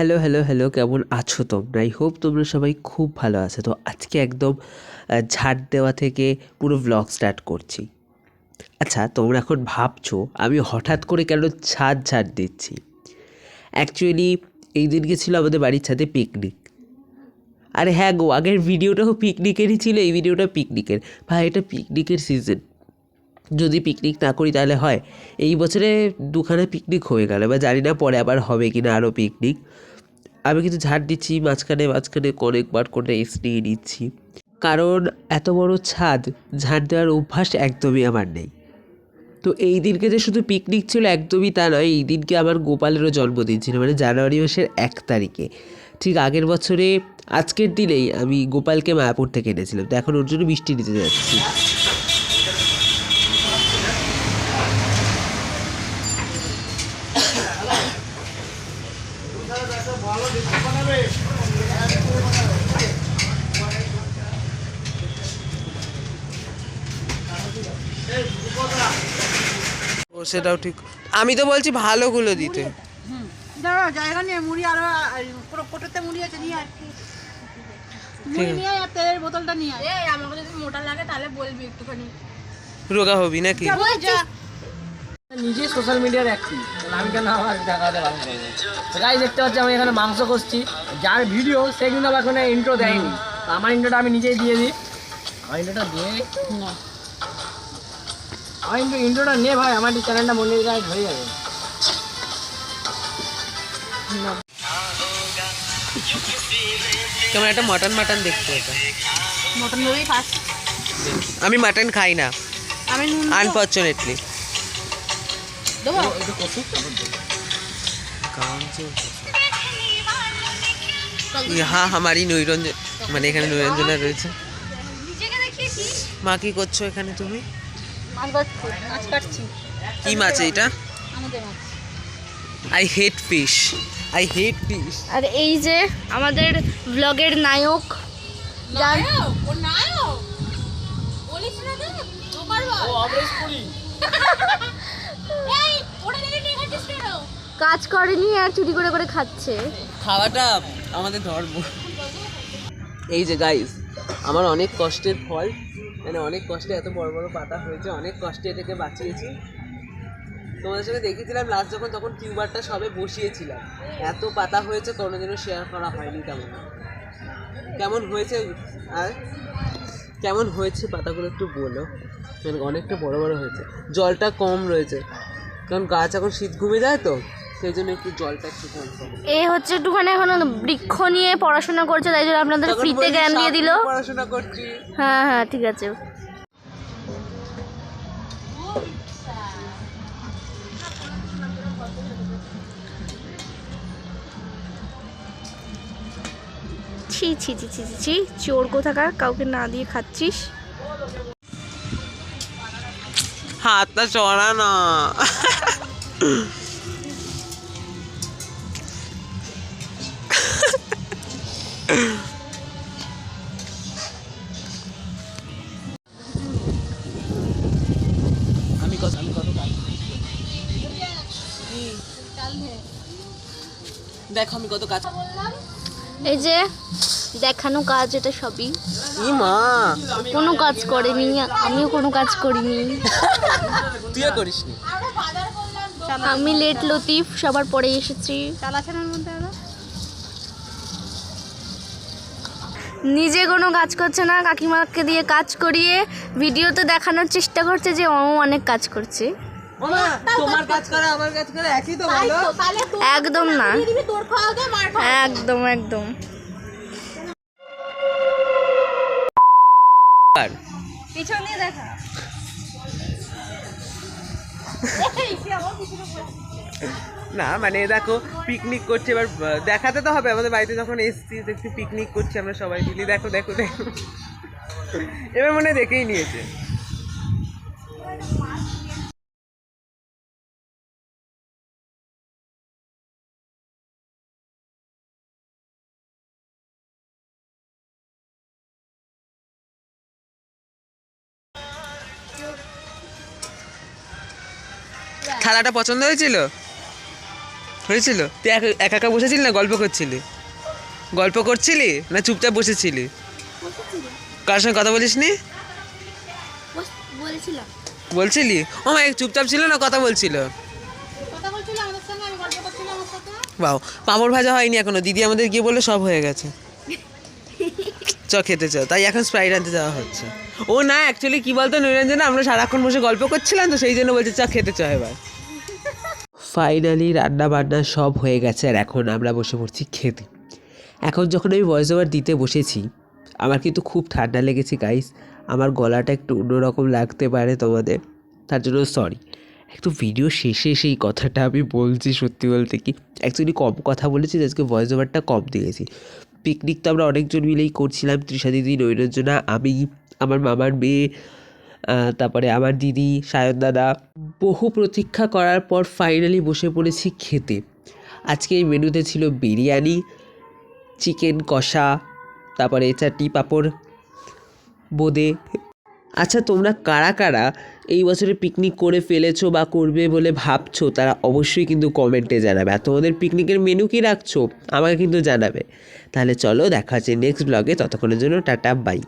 Hello hello hello কেমন আছো তোমরা? আই হোপ তোমরা সবাই খুব ভালো আছো। তো আজকে একদম ঝাড় দেওয়া থেকে পুরো ব্লগ স্টার্ট করছি। আচ্ছা তোমরা এখন ভাবছ, আমি হঠাৎ করে কেন ছাদ ঝাড় দিচ্ছি? অ্যাকচুয়ালি এই দিনকে ছিল আমাদের বাড়ির ছাদে পিকনিক আরে হ্যাঁ গো, আগের ভিডিওটাও পিকনিকেরই ছিল, এই ভিডিওটা পিকনিকের ভাই, এটা পিকনিকের সিজন যদি পিকনিক না করি তাহলে হয়, এই বছরে দুখানা পিকনিক হয়ে গেল, বা জানি না পরে আবার হবে কি না আরও পিকনিক আমি কিন্তু ঝাড় দিচ্ছি, মাঝখানে মাঝখানে অনেকবার করে এস নিয়ে নিচ্ছি। কারণ এত বড় ছাদ, ঝাড় দেওয়ার অভ্যাস একদমই আমার নেই। তো এই দিনকে যে শুধু পিকনিক ছিল একদমই তা নয়, এই দিনকে আমার গোপালেরও জন্মদিন ছিল মানে জানুয়ারি মাসের এক তারিখে। ঠিক আগের বছরে, আজকের দিনেই আমি গোপালকে মায়াপুর থেকে এনেছিলাম। তো এখন ওর জন্য মিষ্টি নিতে যাচ্ছি। ও সেটাও ঠিক। আমি তো বলছি ভালোগুলো দিতে। দাঁড়া জায়গা নিয়ে মুড়ি আর কোটোতে মুড়ি আছে নিয়ে মুড়ি নিয়ে আর তেলের বোতলটা নিয়ে আয়। আমাকে যদি মোটা লাগে তাহলে বলবি একটুখানি। রোগা হবি নাকি? নিজে সোশ্যাল মিডিয়ার অ্যাক্টিভ আমি কেন আমার দেখাতে পারব গাইজ দেখতে পাচ্ছি আমি এখানে মাংস করছি যার ভিডিও সে কিন্তু আমার কোনো ইন্ট্রো দেয়নি। আমার ইন্ট্রোটা আমি নিজেই দিয়ে দিই। আমার ইন্ট্রোটা দিয়ে আমার ইন্ট্রো ইন্ট্রোটা নে ভাই আমার চ্যানেলটা মনিটাইজ হয়ে যাবে। কেমন একটা মাটন মাটন দেখতে এটা। মটন আমি মাটন খাই না। আনফর্চুনেটলি দেবো ইহা আমারই নৈরঞ্জন মানে এখানে নৈরঞ্জনা রয়েছে। মা কি করছ এখানে তুমি? মাছ কাটছি মাছ কাটছি। কি মাছ এইটা I hate fish I hate fish আর এই যে আমাদের ব্লগের নায়ক নায়ক বলিস না তো ও পারবা এই ওটা নিয়ে নিয়ে খাচ্ছিস কেন কাজ করেনি আর চুরি করে করে খাচ্ছে। খাওয়াটা আমাদের ধর্ম। এই যে গাইস আমার অনেক কষ্টের ফল মানে অনেক কষ্টে এত বড় বড় পাতা হয়েছে, অনেক কষ্টে এটাকে বাঁচিয়েছি। তোমাদের সাথে দেখেছিলাম লাস্ট যখন, তখন টিউবারটা সবে বসিয়েছিলাম। এত পাতা হয়েছে, কোনোদিনও শেয়ার করা হয়নি তেমন। কেমন হয়েছে? আর কেমন হয়েছে পাতাগুলো একটু বলো। মানে অনেকটা বড় বড় হয়েছে। জলটা কম রয়েছে। কারণ গাছ এখন শীত ঘুমে যায় তো? সেই জন্য একটু জলটা একটু কম এ হচ্ছে একটুখানি এখন বৃক্ষ নিয়ে পড়াশোনা করছে তাই জন্য আপনাদের ফ্রিতে জ্ঞান দিয়ে দিল। পড়াশোনা করছি। হ্যাঁ হ্যাঁ ঠিক আছে। ছি ছি ছি ছি ছি, ছি চোর কোথাকার কাউকে না দিয়ে খাচ্ছিস? হাতটা চড়া না দেখো আমি কত কাজ এই যে দেখানো কাজ এটা সবই। মা? কোনো কাজ করেনি আমিও কোনো কাজ করিনি। তুইও করিস নি আমি লেট লতিফ সবার পরে এসেছি। নিজে কোনো কাজ করছে না কাকিমাকে দিয়ে কাজ করিয়ে ভিডিওতে দেখানোর চেষ্টা করছে যে ও অনেক কাজ করছে। তোমার কাজ করে। আমার কাজ করে একই তো ভালো একদম না। একদম একদম। দেখা? না মানে দেখো পিকনিক করছে এবার দেখাতে তো হবে আমাদের বাড়িতে যখন এসছি দেখছি পিকনিক করছি আমরা সবাই মিলে। দেখো দেখো দেখো। এবার মনে হয় দেখেই নিয়েছে। থালাটা পছন্দ হয়েছিল? হয়েছিল? তুই একা একা বসেছিলি না গল্প করছিলি? গল্প করছিলি না চুপচাপ বসেছিলি? কার সঙ্গে কথা বলিস নি বলছিলি? ও মা চুপচাপ ছিল না কথা বলছিল? বাও পাঁপড় ভাজা হয়নি এখনও। দিদি আমাদের গিয়ে বলল সব হয়ে গেছে। চ খেতে চ। তাই এখন স্প্রাইট আনতে যাওয়া হচ্ছে। ও না অ্যাকচুয়ালি কি বলতো, নিরঞ্জনা, আমরা সারাক্ষণ বসে গল্প করছিলাম তো, সেই জন্য বলছে চা খেতে চ এবার। ফাইনালি রান্না বান্না সব হয়ে গেছে আর এখন আমরা বসে পড়ছি খেতে। এখন যখন আমি ভয়েস ওভার দিতে বসেছি, আমার কিন্তু খুব ঠান্ডা লেগেছে গাইস আমার গলাটা একটু অন্যরকম লাগতে পারে তোমাদের। তার জন্য সরি একটু ভিডিও শেষে সেই কথাটা আমি বলছি সত্যি বলতে কি। অ্যাকচুয়ালি কম কথা বলেছি আজকে ভয়েস ওভারটা কম দিয়েছি। পিকনিক তো আমরা অনেকজন মিলেই করছিলাম তৃষা দিদি নৈরঞ্জনা, আমি আমার মামার মেয়ে তারপরে আমার দিদি, সায়ন দাদা। বহু প্রতীক্ষা করার পর ফাইনালি বসে পড়েছি খেতে। আজকে এই মেনুতে ছিল বিরিয়ানি, চিকেন কষা, তারপরে চাটনি পাঁপড়, বোঁদে। আচ্ছা তোমরা কারা কারা এই বছরে পিকনিক করে ফেলেছো বা করবে বলে ভাবছ, তারা অবশ্যই কিন্তু কমেন্টে জানাবে। আর তোমাদের পিকনিকের মেনু কি রাখছো, আমাকে কিন্তু জানাবে। তাহলে চলো দেখা হচ্ছে নেক্সট ব্লগে ততক্ষণের জন্য টাটা বাই